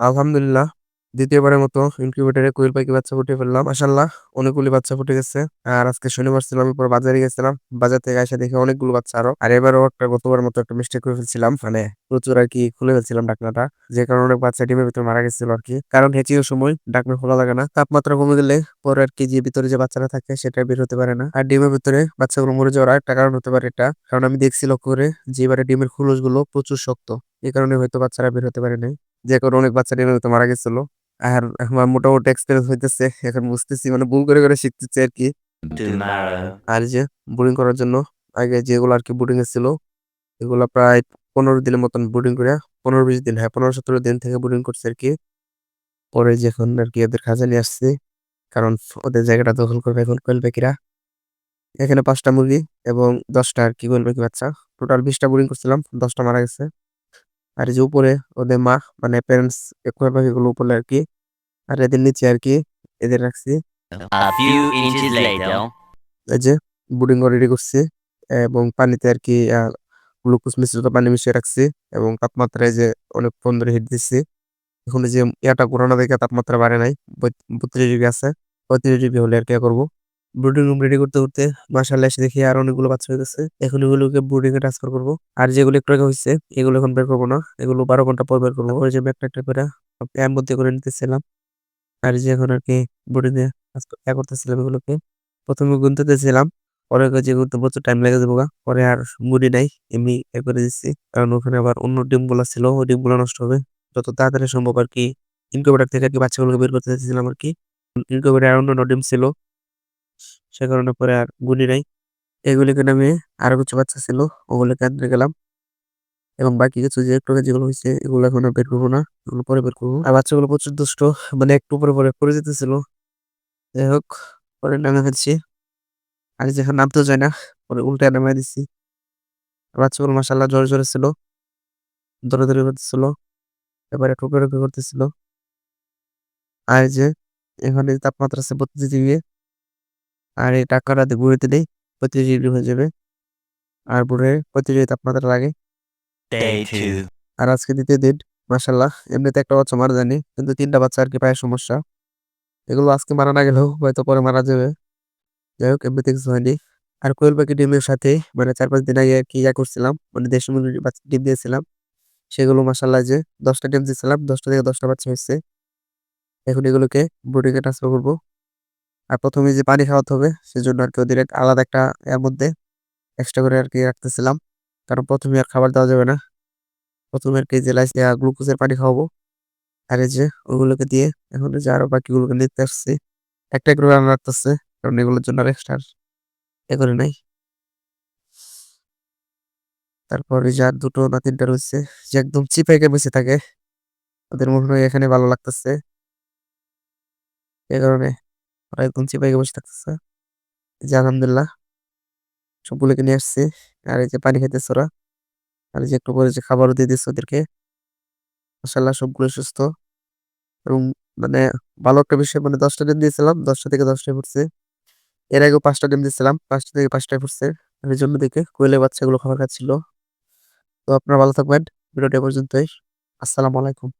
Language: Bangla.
আলহামদুলিল্লাহ, দ্বিতীয়বারের মতো ইনকিউবেটরে কোয়েল পাখি বাচ্চা ফুটিয়ে ফেললাম। মাশাল্লাহ অনেকগুলি বাচ্চা ফুটে গেছে। আর আজকে শনিবার ছিল, আমি পরে বাজারে গেছিলাম। বাজার থেকে এসে দেখে অনেকগুলো বাচ্চা আরও। আর এবারও একটা গতবার মতো একটা মিস্টেক করে ফেলছিলাম। মানে প্রচুর আর কি খুলে ফেলছিলাম ডাকনাটা। যে কারণে অনেক বাচ্চা ডিমের ভিতরে মারা গেছিল আর কি। কারণ হেঁচিও সময় ডাকনা খোলা লাগে না। তাপমাত্রা কমে গেলে পরে আর কি যে ভিতরে যে বাচ্চারা থাকে সেটা বের হতে পারে না। আর ডিমের ভিতরে বাচ্চাগুলো মরে যাওয়ার একটা কারণ হতে পারে এটা। কারণ আমি দেখছি লক্ষ্য করে যে এবারে ডিমের খোলসগুলো প্রচুর শক্ত। এই কারণে হয়তো বাচ্চারা বের হতে পারে নাই। যে কারণে অনেক বাচ্চা ডিমের ভিতরে মারা গেছিল। আর আমার মোটামুটি এক্সপিরিয়েন্স হইতেছে এখন বুঝতেছি মানে ভুল করে করে শিখতেছি আর কি। আর যে বোর্ডিং করার জন্য আগে যেগুলো আর কি বোর্ডিং এ ছিল এগুলো প্রায় পনেরো দিনের মতন বোর্ডিং করে পনেরো বিশ দিন হ্যাঁ পনেরো সতেরো দিন থেকে বোর্ডিং করছে আর কি। পরে যখন আর কি এদের খাজা নিয়ে আসছি কারণ ওদের জায়গাটা দখল করবে এখন কোয়েল পাখিরা। এখানে পাঁচটা মুরগি এবং দশটা আর কি কোয়েল পাখি বাচ্চা। টোটাল বিশটা বোর্ডিং করছিলাম দশটা মারা গেছে। আর যে উপরে ওদের মা মানে প্যারেন্টস কোয়েল পাখিগুলো উপরে আর কি আর এদের নিচে আর কি এদের রাখছি. এই যে বোর্ডিং রেডি করছি এবং পানিতে আর কি গ্লুকোজ মিশ্রিত পানি মিশিয়ে রাখছি এবং তাপমাত্রায় যে অনেকক্ষণ ধরে হিট দিচ্ছি। এখন যে ইয়াটা করোনা দেখে তাপমাত্রা বাড়ে নাই বত্রিশ ডিগ্রি আছে পঁয়ত্রিশ ডিগ্রি হলে আর কি করব। ব্রুডিং রুম রেডি করতে করতে মাসাল্লাহ এসে দেখি আর অনেকগুলো বাচ্চা হয়ে গেছে এখন এগুলোকে ব্রুডিং এ ট্রান্সফার করব। আর যেগুলো একটু আগে হয়েছে এগুলো এখন বের করব না। এগুলো বারো ঘণ্টা পর বের করব। ওই যে ব্যাগটা একটা করে এর মধ্যে করে নিতেছিলাম। আর যে এখন আর কি ব্রুডিং এ করতেছিলাম এগুলোকে। প্রথমে গুনতেছিলাম, পরে যে গুনতে প্রচুর টাইম লেগে যাব। পরে আর মুড়ি নাই, এমনি এ করে দিচ্ছি। কারণ ওখানে আবার অন্য ডিমগুলা ছিল, ওই ডিমগুলো নষ্ট হবে। যত তাড়াতাড়ি সম্ভব আর কি ইনকিউবেটর থেকে আর কি বাচ্চাগুলোকে বের করতে চাইছিলাম আর কি। ইনকিউবেটর আর অন্য ডিম ছিল। সে কারণে পরে আর গুনি নাই। এগুলিকে নামে আরও কিছু বাচ্চা ছিল ওগুলোকে আনতে গেলাম। এবং বাকি কিছু যে একটু যেগুলো হয়েছে, এগুলো এখন বের করব না, এগুলো পরে বের করব। আর বাচ্চাগুলো প্রচুর দুষ্ট মানে একটু পরে পরে পড়ে যেতেছিল। যাই হোক, পরে নামে ফেলছি। আর যখন নামতেও যায় না, পরে উল্টে নামাই দিছি। বাচ্চাগুলো মাসাল্লাহ জ্বরে জ্বরে ছিল, দৌড়াদৌড়ি করতেছিল, এবারে ঠোকে ঠোকে করতেছিল। আর যে এখানে তাপমাত্রা আছে বত্রিশ ডিগ্রি। আর এই টাকাটা ঘুরে দিলেই পঁয়ত্রিশ ডিগ্রি হয়ে যাবে। আর বুড়ে ডিগ্রি তাপমাত্রা লাগে। আর আজকে দ্বিতীয় দিন মাসাল্লাহ এমনিতে একটা বাচ্চা মারা যায়নি কিন্তু তিনটা বাচ্চা আর কি পায় সমস্যা। এগুলো আজকে মারা না গেলেও হয়তো পরে মারা যাবে। যাই হোক এমনিতে কিছু হয়নি। আর কোয়েল পাখি ডিমের সাথে মানে চার পাঁচ দিন আগে আর কি ইয়া করছিলাম মানে মুরগির বাচ্চা ডিম দিয়েছিলাম। সেগুলো মাসাল্লাহ যে দশটা ডিম দিয়েছিলাম দশটা থেকে দশটা বাচ্চা হয়েছে। এখন এগুলোকে ব্রুডিং এ ট্রান্সফার করব। আর প্রথমে যে পানি খাওয়াতে হবে, সেজন্য আর কি ওদের আলাদা একটা এর মধ্যে এক্সট্রা করে আর কি রাখতেছিলাম। কারণ প্রথমে আর খাবার দেওয়া যাবে না। প্রথমে আর কি যে লাইস গ্লুকোজের পানি খাওয়াবো। আর এই যে ওগুলোকে দিয়ে এখন যে আরও বাকিগুলোকে নিতে আসছি। একটা করে রান্না রাখতেছে কারণ এগুলোর জন্য আর এক্সট্রা এ করে নাই। তারপর এই যে আর দুটো না তিনটা রয়েছে, যে একদম চিপাইকে বসে থাকে। ওদের মনে হয় এখানে ভালো লাগতেছে। এ কারণে একদম চিপাইকে বসে থাকতেছে যে আলহামদুলিল্লাহ। সবগুলোকে নিয়ে আসছি। আর এই যে পানি খাইতেছে ওরা। আর এই যে একটু পরে যে খাবারও দিয়ে দিচ্ছে ওদেরকে। মাসাল্লাহ সবগুলো সুস্থ। এবং মানে ভালো একটা বিষয় মানে দশটা ডিম দিয়েছিলাম। দশটা থেকে দশটায় ফুটছে। এর আগেও পাঁচটা ডিম দিয়েছিলাম। পাঁচটা থেকে পাঁচটায় ফুটছে। এই জন্য দেখে কোয়েলের বাচ্চাগুলো খাবার খাচ্ছিল। তো আপনারা ভালো থাকবেন। ভিডিওটা পর্যন্তই। আসসালামু আলাইকুম।